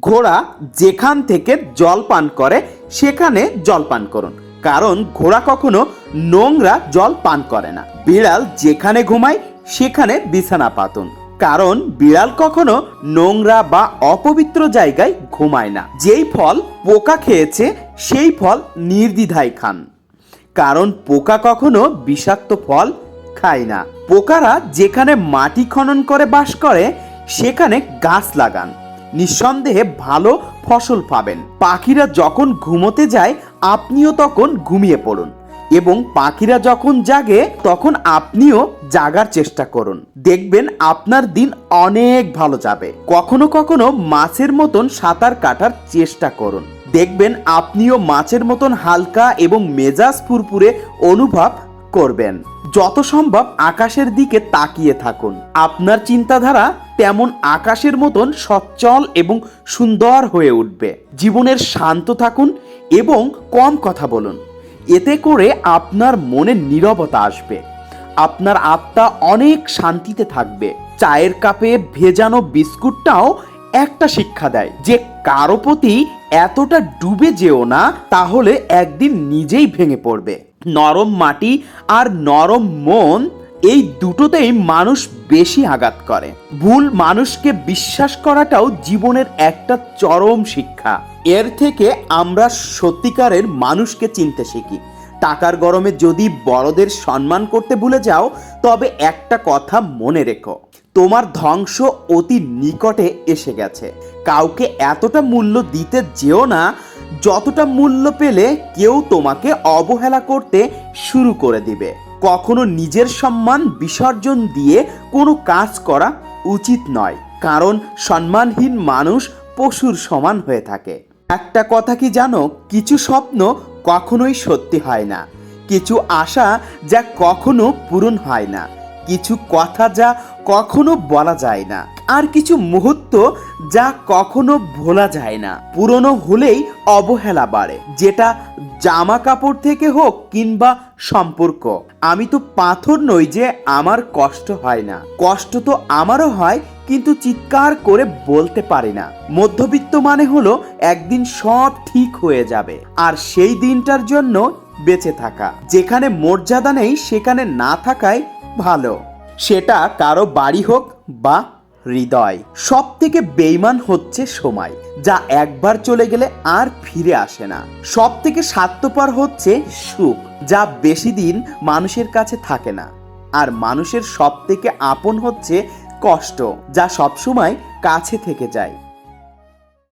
ঘোড়া যেখান থেকে জল পান করে, সেখানে জল পান করুন। কারণ ঘোড়া কখনো নোংরা জল পান করে না। বিড়াল যেখানে ঘুমায়, সেখানে বিছানা পাতুন। কারণ বিড়াল কখনো নোংরা বা অপবিত্র জায়গায় ঘুমায় না। যেই ফল পোকা খেয়েছে, সেই ফল নির্দ্বিধায় খান। কারণ পোকা কখনো বিষাক্ত ফল খায় না। পোকারা যেখানে মাটি খনন করে, বাস করে, সেখানে গাছ লাগান। নিঃসন্দেহে ভালো ফসল পাবেন। পাখিরা যখন ঘুমোতে যায়, আপনিও তখন ঘুমিয়ে পড়ুন এবং পাখিরা যখন জাগে, তখন আপনিও জাগার চেষ্টা করুন। দেখবেন আপনার দিন অনেক ভালো যাবে। কখনো কখনো মাছের মতন সাঁতার কাটার চেষ্টা করুন। দেখবেন আপনিও মাছের মতন হালকা এবং মেজাজ ফুরফুরে অনুভব করবেন। যত সম্ভব আকাশের দিকে তাকিয়ে থাকুন। আপনার চিন্তাধারা তেমন আকাশের মতন সচ্ছল এবং সুন্দর হয়ে উঠবে। জীবনের শান্ত থাকুন এবং কম কথা বলুন। এতে করে আপনার মনে নীরবতা আসবে। আপনার আত্মা অনেক শান্তিতে থাকবে। চায়ের কাপে ভেজানো বিস্কুটটাও একটা শিক্ষা দেয় যে কারও প্রতি এতটা ডুবে যেও না, তাহলে একদিন নিজেই ভেঙে পড়বে। নরম মাটি আর নরম মন, এই দুটোতেই মানুষ বেশি আঘাত করে। ভুল মানুষকে বিশ্বাস করাটাও জীবনের একটা চরম শিক্ষা। এর থেকে আমরা সত্যিকারের মানুষকে চিনতে শিখি। টাকার গরমে যদি বড়দের সম্মান করতে ভুলে যাও, তবে একটা কথা মনে রেখো, তোমার ধ্বংস অতি নিকটে এসে গেছে। কাউকে এতটা মূল্য দিতে যেও না যতটা মূল্য পেলে কেউ তোমাকে অবহেলা করতে শুরু করে দিবে। কখনো নিজের সম্মান বিসর্জন দিয়ে কোনো কাজ করা উচিত নয়, কারণ সম্মানহীন মানুষ পশুর সমান হয়ে থাকে। একটা কথা কি জানো? কিছু স্বপ্ন কখনোই সত্যি হয় না। কিছু আশা যা কখনো পূরণ হয় না। কিছু কথা যা কখনো বলা যায় না। আর কিছু মুহূর্ত যা কখনো ভোলা যায় না। পুরনো হলেই অবহেলা বাড়ে, যেটা জামা কাপড় থেকে হোক কিংবা সম্পর্ক। আমি তো পাথর নই যে আমার কষ্ট হয় না। কষ্ট তো আমারও হয়, কিন্তু চিৎকার করে বলতে পারি না। মধ্যবিত্ত মানে হলো একদিন সব ঠিক হয়ে যাবে, আর সেই দিনটার জন্য বেঁচে থাকা। যেখানে মর্যাদা নেই, সেখানে না থাকাই ভালো। সেটা কারও বাড়ি হোক বা হৃদয়। সব থেকে বেইমান হচ্ছে সময়, যা একবার চলে গেলে আর ফিরে আসে না। সব থেকে স্বার্থপর হচ্ছে সুখ, যা বেশি দিন মানুষের কাছে থাকে না। আর মানুষের সব থেকে আপন হচ্ছে কষ্ট, যা সবসময় কাছে থেকে যায়।